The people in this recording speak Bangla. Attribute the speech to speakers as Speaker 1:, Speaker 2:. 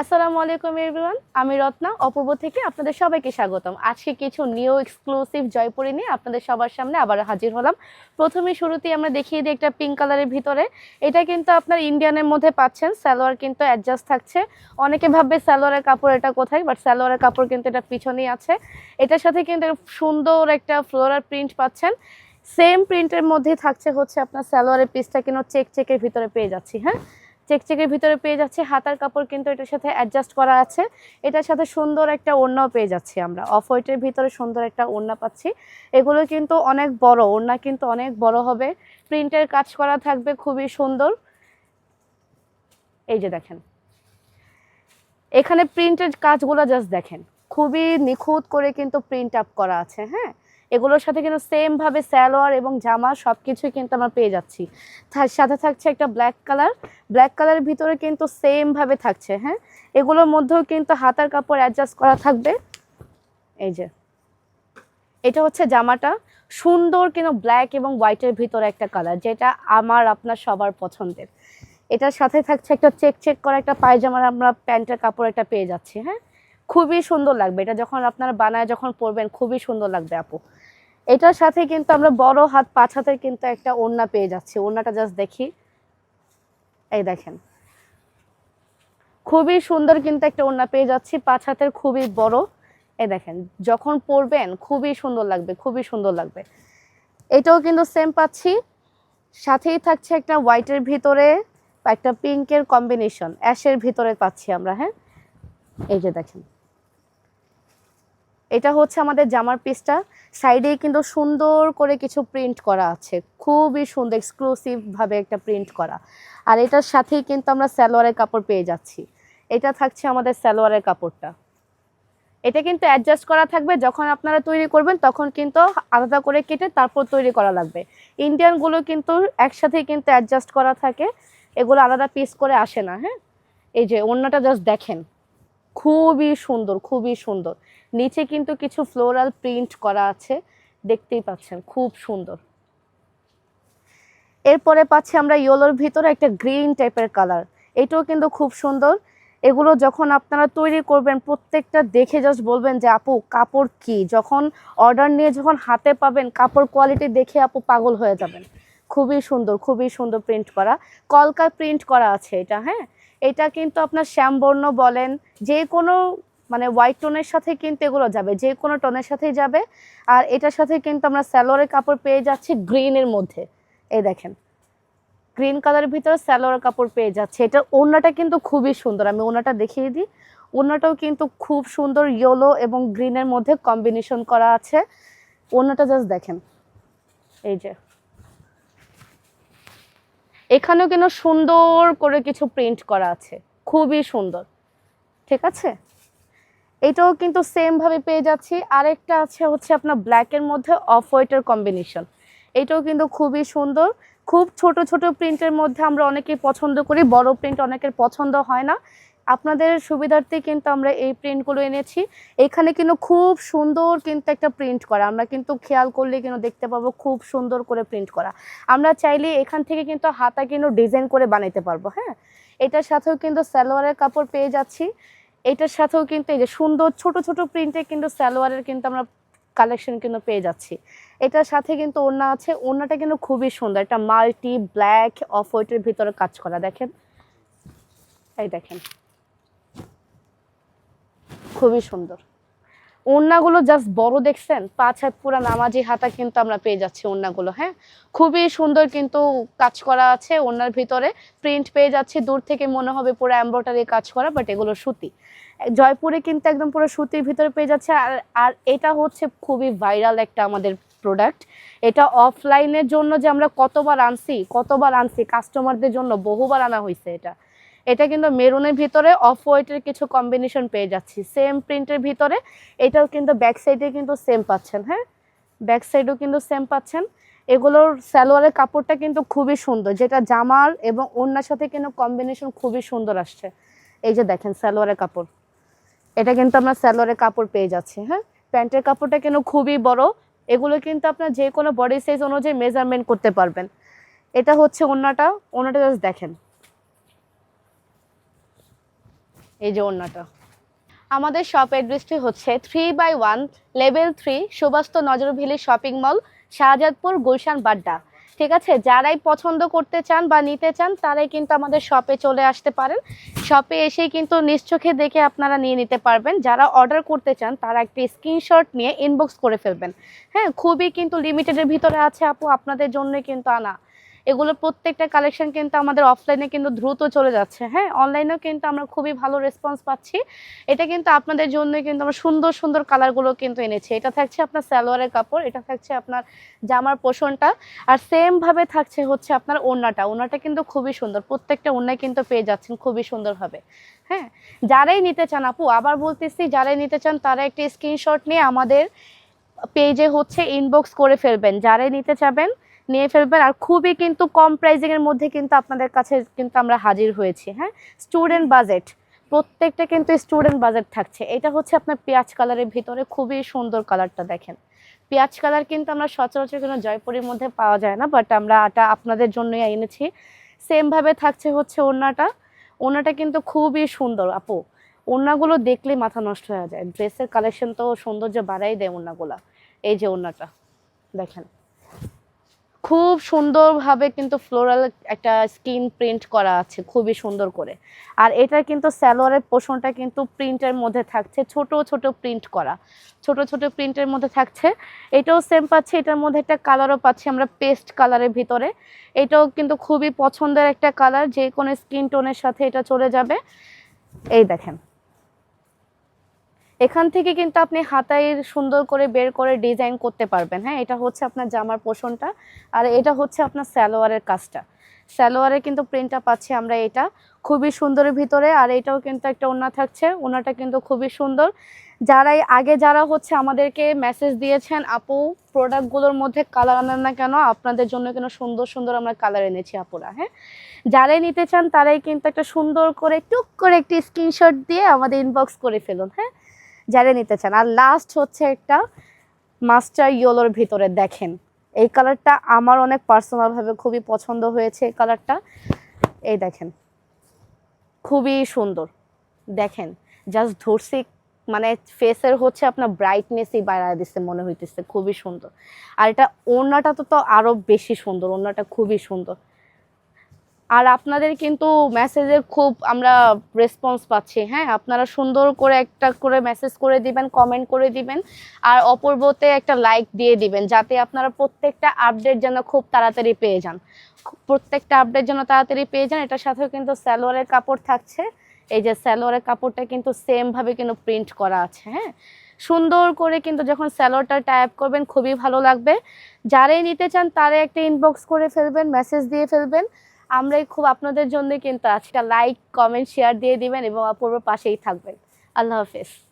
Speaker 1: আসসালামু আলাইকুম এভরিওয়ান আমি রত্না, অপূর্ব থেকে আপনাদের সবাইকে স্বাগতম। আজকে কিছু নিউ এক্সক্লুসিভ জয়পুরি নিয়ে আপনাদের সবার সামনে আবার হাজির হলাম। প্রথমে শুরুতেই আমরা দেখিয়ে দিই একটা পিঙ্ক কালারের ভিতরে। এটা কিন্তু আপনার ইন্ডিয়ানের মধ্যে পাচ্ছেন। সালোয়ার কিন্তু অ্যাডজাস্ট থাকছে। অনেকে ভাববে সালোয়ারের কাপড় এটা কোথায় বাট সালোয়ারের কাপড় কিন্তু এটা পিছনেই আছে। এটার সাথে কিন্তু সুন্দর একটা ফ্লোরার প্রিন্ট পাচ্ছেন। সেম প্রিন্টের মধ্যে থাকছে হচ্ছে আপনার সালোয়ারের পিসটা কিন্তু চেক চেকের ভিতরে পেয়ে যাচ্ছি হ্যাঁ? চেকচেকের ভিতরে পেয়ে যাচ্ছে, হাতার কাপড় কিন্তু এটার সাথে অ্যাডজাস্ট করা আছে। এটার সাথে সুন্দর একটা ওড়নাও পেয়ে যাচ্ছি আমরা। অফ হোয়াইটের ভিতরে সুন্দর একটা ওড়না পাচ্ছি। এগুলো কিন্তু অনেক বড়, ওড়না কিন্তু অনেক বড় হবে। প্রিন্টের কাজ করা থাকবে খুবই সুন্দর। এই যে দেখেন। এখানে প্রিন্টের কাজগুলো জাস্ট দেখেন। খুবই নিখুঁত করে কিন্তু প্রিন্ট আপ করা আছে হ্যাঁ? এগুলোর সাথে কিন্তু সেম ভাবে স্যালোয়ার এবং জামা সব কিছুই কিন্তু আমরা পেয়ে যাচ্ছি। তার সাথে থাকছে একটা ব্ল্যাক কালার ব্ল্যাক কালারের ভিতরে কিন্তু সেম ভাবে থাকছে হ্যাঁ? এগুলোর মধ্যেও কিন্তু হাতার কাপড় অ্যাডজাস্ট করা থাকবে। এই যে। এটা হচ্ছে জামাটা। সুন্দর কিন্তু ব্ল্যাক এবং হোয়াইটের ভিতরে একটা কালার যেটা আমার, আপনার সবার পছন্দের। এটার সাথে থাকছে একটা চেক চেক করা একটা পায়জামার আমরা প্যান্টের কাপড় একটা পেয়ে যাচ্ছি হ্যাঁ? খুবই সুন্দর লাগবে। এটা যখন আপনারা বানায় যখন পরবেন, খুবই সুন্দর লাগবে আপু। এটার সাথে কিন্তু আমরা বড় হাত, পাঁচ হাতের কিন্তু একটা ওড়না পেয়ে যাচ্ছি। ওড়নাটা জাস্ট দেখি। এই দেখেন। খুবই সুন্দর কিন্তু একটা ওড়না পেয়ে যাচ্ছি, পাঁচ হাতের খুবই বড়। এই দেখেন, যখন পরবেন, খুবই সুন্দর লাগবে, খুবই সুন্দর লাগবে। এটাও কিন্তু সেম পাচ্ছি। সাথেই থাকছে একটা হোয়াইটের ভিতরে একটা পিঙ্কের কম্বিনেশন অ্যাশের ভিতরে পাচ্ছি আমরা হ্যাঁ? এই যে দেখেন। এটা হচ্ছে আমাদের জামার পিসটা সাইডে কিন্তু সুন্দর করে কিছু প্রিন্ট করা আছে। খুবই সুন্দর এক্সক্লুসিভ ভাবে একটা প্রিন্ট করা। আর এটার সাথেই কিন্তু আমরা সালোয়ারের কাপড় পেয়ে যাচ্ছি। এটা থাকছে আমাদের সালোয়ারের কাপড়টা। এটা কিন্তু অ্যাডজাস্ট করা থাকবে। যখন আপনারা তৈরি করবেন, তখন কিন্তু আলাদা করে কেটে তারপর তৈরি করা লাগবে। ইন্ডিয়ানগুলো কিন্তু একসাথেই কিন্তু অ্যাডজাস্ট করা থাকে। এগুলো আলাদা পিস করে আসে না হ্যাঁ? এই যে, অন্যটা জাস্ট দেখেন। খুবই সুন্দর খুবই সুন্দর। নিচে কিন্তু কিছু ফ্লোরাল প্রিন্ট করা আছে, দেখতেই পাচ্ছেন, খুব সুন্দর। এরপরে পাচ্ছি আমরা ইয়েলোর ভিতরে একটা গ্রিন টাইপের কালার এটাও কিন্তু খুব সুন্দর। এগুলো যখন আপনারা তৈরি করবেন, প্রত্যেকটা দেখে জাস্ট বলবেন যে, আপু, কাপড় কি? যখন অর্ডার নিয়ে যখন হাতে পাবেন, কাপড় কোয়ালিটি দেখে আপু পাগল হয়ে যাবেন। খুবই সুন্দর খুবই সুন্দর প্রিন্ট করা। কলকা প্রিন্ট করা আছে এটা হ্যাঁ? এটা কিন্তু আপনার শ্যামবর্ণ বলেন, যে কোনো মানে হোয়াইট টোনের সাথে কিন্তু এগুলো যাবে, যে কোনো টোনের সাথেই যাবে। আর এটার সাথে কিন্তু আমরা স্যালোয়ারের কাপড় পেয়ে যাচ্ছি গ্রিনের মধ্যে। এই দেখেন গ্রিন কালারের ভিতরে স্যালোয়ার কাপড় পেয়ে যাচ্ছে। এটা ওড়নাটা কিন্তু খুবই সুন্দর, আমি ওনাটা দেখিয়ে দিই। ওড়নাটাও কিন্তু খুব সুন্দর ইয়েলো এবং গ্রিনের মধ্যে কম্বিনেশন করা আছে। ওড়নাটা জাস্ট দেখেন, এই যে। এখানেও কেন সুন্দর করে কিছু প্রিন্ট করা আছে। খুবই সুন্দর। ঠিক আছে? এটাও কিন্তু সেমভাবে পেয়ে যাচ্ছি। আরেকটা আছে হচ্ছে আপনার ব্ল্যাকের মধ্যে অফ হোয়াইটের কম্বিনেশন এটাও কিন্তু খুবই সুন্দর। খুব ছোট ছোট প্রিন্টের মধ্যে আমরা অনেকেই পছন্দ করি। বড় প্রিন্ট অনেকের পছন্দ হয় না। আপনাদের সুবিধার্থে কিন্তু আমরা এই প্রিন্টগুলো এনেছি। এখানে কিন্তু খুব সুন্দর কিন্তু একটা প্রিন্ট করা। আমরা কিন্তু খেয়াল করলে কিন্তু দেখতে পাবো খুব সুন্দর করে প্রিন্ট করা। আমরা চাইলে এখান থেকে কিন্তু হাতা কিন্তু ডিজাইন করে বানাইতে পারব হ্যাঁ? এটার সাথেও কিন্তু সালোয়ারের কাপড় পেয়ে যাচ্ছি। এটার সাথেও কিন্তু এই যে সুন্দর ছোট ছোট প্রিন্টে কিন্তু সালোয়ারের কিন্তু আমরা কালেকশন কিন্তু পেয়ে যাচ্ছি। এটার সাথে কিন্তু ওড়না আছে। ওড়নাটা কিন্তু খুবই সুন্দর। একটা মাল্টি ব্ল্যাক অফ হোয়াইটের ভিতরে কাজ করা। দেখেন? এই দেখেন। খুবই সুন্দর। ওড়নাগুলো জাস্ট বড় দেখছেন, পাঁচ হাত পুরা নামাজি হাতা কিন্তু আমরা পেয়ে যাচ্ছি ওড়নাগুলো হ্যাঁ? খুবই সুন্দর কিন্তু কাজ করা আছে ওড়নার ভিতরে। প্রিন্ট পেয়ে যাচ্ছে, দূর থেকে মনে হবে পুরো এম্ব্রয়ডারি কাজ করা বাট এগুলো সুতি। জয়পুরে কিন্তু একদম পুরো সুতির ভিতরে পেয়ে যাচ্ছে, আর আর এটা হচ্ছে খুবই ভাইরাল একটা আমাদের প্রোডাক্ট এটা অফলাইনের জন্য যে আমরা কতবার আনছি কতবার আনছি কাস্টমারদের জন্য বহুবার আনা হয়েছে এটা। এটা কিন্তু মেরুনের ভিতরে অফ হোয়াইটের কিছু কম্বিনেশন পেয়ে যাচ্ছি। সেম প্রিন্টের ভিতরে, এটাও কিন্তু ব্যাক সাইডে কিন্তু সেম পাচ্ছেন হ্যাঁ? ব্যাক সাইডেও কিন্তু সেম পাচ্ছেন। এগুলোর সালোয়ারের কাপড়টা কিন্তু খুবই সুন্দর, যেটা জামার এবং ওড়নার সাথে কিন্তু কম্বিনেশন খুবই সুন্দর আসছে। এই যে দেখেন সালোয়ারের কাপড়, এটা কিন্তু আমরা সালোয়ারের কাপড় পেয়ে যাচ্ছি হ্যাঁ? প্যান্টের কাপড়টা কিন্তু খুবই বড়, এগুলো কিন্তু আপনার যে কোনো বডি সাইজ অনুযায়ী মেজারমেন্ট করতে পারবেন। এটা হচ্ছে ওড়নাটা ওড়নাটা জাস্ট দেখেন। এই যে ওড়নাটা আমাদের শপ অ্যাড্রেসটি হচ্ছে three by one level three Subastu Nazar Valley shopping mall Shahzadpur, Gulshan, Badda. ঠিক আছে? যারাই পছন্দ করতে চান বা নিতে চান, তারাই কিন্তু আমাদের শপে চলে আসতে পারেন। শপে এসেই কিন্তু নিশ্চোখে দেখে আপনারা নিয়ে নিতে পারবেন। যারা অর্ডার করতে চান, তারা একটি স্ক্রিনশট নিয়ে ইনবক্স করে ফেলবেন। হ্যাঁ? খুবই কিন্তু লিমিটেডের ভিতরে আছে আপু। আপনাদের জন্যই কিন্তু আনা। এগুলো প্রত্যেকটা কালেকশন কিন্তু আমাদের অফলাইনে কিন্তু দ্রুত চলে যাচ্ছে। হ্যাঁ অনলাইনেও কিন্তু আমরা খুবই ভালো রেসপন্স পাচ্ছি। এটা কিন্তু আপনাদের জন্য কিন্তু আমরা সুন্দর সুন্দর কালারগুলো কিন্তু এনেছি। এটা থাকছে আপনার সালোয়ারের কাপড়, এটা থাকছে আপনার জামার পোষণটা, আর সেমভাবে থাকছে হচ্ছে আপনার ওড়নাটা। ওড়নাটা কিন্তু খুবই সুন্দর। প্রত্যেকটা ওড়নায় কিন্তু পেয়ে যাচ্ছেন খুবই সুন্দরভাবে। হ্যাঁ যারাই নিতে চান আপু, আবার বলতেছি, যারাই নিতে চান তারা একটি স্ক্রিনশট নিয়ে আমাদের পেজে হচ্ছে ইনবক্স করে ফেলবেন। যারাই নিতে চাবেন নিয়ে ফেলবেন। আর খুবই কিন্তু কম প্রাইজিংয়ের মধ্যে কিন্তু আপনাদের কাছে কিন্তু আমরা হাজির হয়েছি হ্যাঁ? স্টুডেন্ট বাজেট প্রত্যেকটা কিন্তু স্টুডেন্ট বাজেট থাকছে। এটা হচ্ছে আপনার পেঁয়াজ কালারের ভিতরে, খুবই সুন্দর কালারটা দেখেন। পেঁয়াজ কালার কিন্তু আমরা সচরাচর কোনো জয়পুরের মধ্যে পাওয়া যায় না বাট আমরা এটা আপনাদের জন্যই এনেছি। সেমভাবে থাকছে হচ্ছে ওড়নাটা। ওড়নাটা কিন্তু খুবই সুন্দর, আপু। ওড়নাগুলো দেখলে মাথা নষ্ট হয়ে যায়। ড্রেসের কালেকশন তো সৌন্দর্য বাড়াই দেয় ওড়নাগুলা। এই যে ওড়নাটা, দেখেন। খুব সুন্দরভাবে কিন্তু ফ্লোরাল একটা স্কিন প্রিন্ট করা আছে, খুবই সুন্দর করে। আর এটার কিন্তু স্যালোয়ারের পোষণটা কিন্তু প্রিন্টের মধ্যে থাকছে, ছোট ছোট প্রিন্ট করা। ছোট ছোট প্রিন্টের মধ্যে থাকছে। এটাও সেম পাচ্ছি, এটার মধ্যে একটা কালারও পাচ্ছি আমরা পেস্ট কালারের ভিতরে। এটাও কিন্তু খুবই পছন্দের একটা কালার যে কোনো স্কিন টোনের সাথে এটা চলে যাবে। এই দেখেন। এখান থেকে কিন্তু আপনি হাতায় সুন্দর করে বের করে ডিজাইন করতে পারবেন। হ্যাঁ এটা হচ্ছে আপনার জামার পোষণটা আর এটা হচ্ছে আপনার সালোয়ারের কাজটা। সালোয়ারের কিন্তু প্রিন্টটা পাচ্ছি আমরা এটা খুবই সুন্দরের ভিতরে আর এটাও কিন্তু একটা ওনা থাকছে। ওনাটা কিন্তু খুবই সুন্দর। যারাই আগে যারা হচ্ছে আমাদেরকে মেসেজ দিয়েছেন, আপু প্রোডাক্টগুলোর মধ্যে কালার আনেন না কেন? আপনাদের জন্য কেন সুন্দর সুন্দর আমরা কালার এনেছি আপুরা। হ্যাঁ যারাই নিতে চান তারাই কিন্তু একটা সুন্দর করে টুক করে একটি স্ক্রিনশট দিয়ে আমাদের ইনবক্স করে ফেলুন। হ্যাঁ যারা নিতে চান। আর লাস্ট হচ্ছে একটা মাস্টার ইয়েলোর ভিতরে দেখেন। এই কালারটা আমার অনেক পার্সোনাল ভাবে খুবই পছন্দ হয়েছে এই কালারটা এই দেখেন, খুবই সুন্দর। দেখেন জাস্ট ধরছি মানে ফেসের হচ্ছে আপনার ব্রাইটনেসই বাড়ায় দিচ্ছে মনে হইতেছে, খুবই সুন্দর। আর এটা ওড়নাটা তো তো আরও বেশি সুন্দর, ওড়নাটা খুবই সুন্দর। আর আপনাদের কিন্তু মেসেজের খুব আমরা রেসপন্স পাচ্ছি হ্যাঁ? আপনারা সুন্দর করে একটা করে মেসেজ করে দিবেন কমেন্ট করে দিবেন, আর অপূর্বতে একটা লাইক দিয়ে দিবেন, যাতে আপনারা প্রত্যেকটা আপডেট যেন খুব তাড়াতাড়ি পেয়ে যান। প্রত্যেকটা আপডেট যেন তাড়াতাড়ি পেয়ে যান, এটার সাথেও কিন্তু স্যালোয়ারের কাপড় থাকছে। এই যে স্যালোয়ারের কাপড়টা কিন্তু সেমভাবে কিন্তু প্রিন্ট করা আছে হ্যাঁ? সুন্দর করে কিন্তু যখন স্যালোয়ারটা টাইপ করবেন, খুবই ভালো লাগবে। যারাই নিতে চান, তারাই একটা ইনবক্স করে ফেলবেন মেসেজ দিয়ে ফেলবেন। আমরাই খুব আপনাদের জন্য কিন্তু আজকে লাইক কমেন্ট শেয়ার দিয়ে দিবেন এবং অপূর্ব পাশেই থাকবেন। আল্লাহ হাফেজ।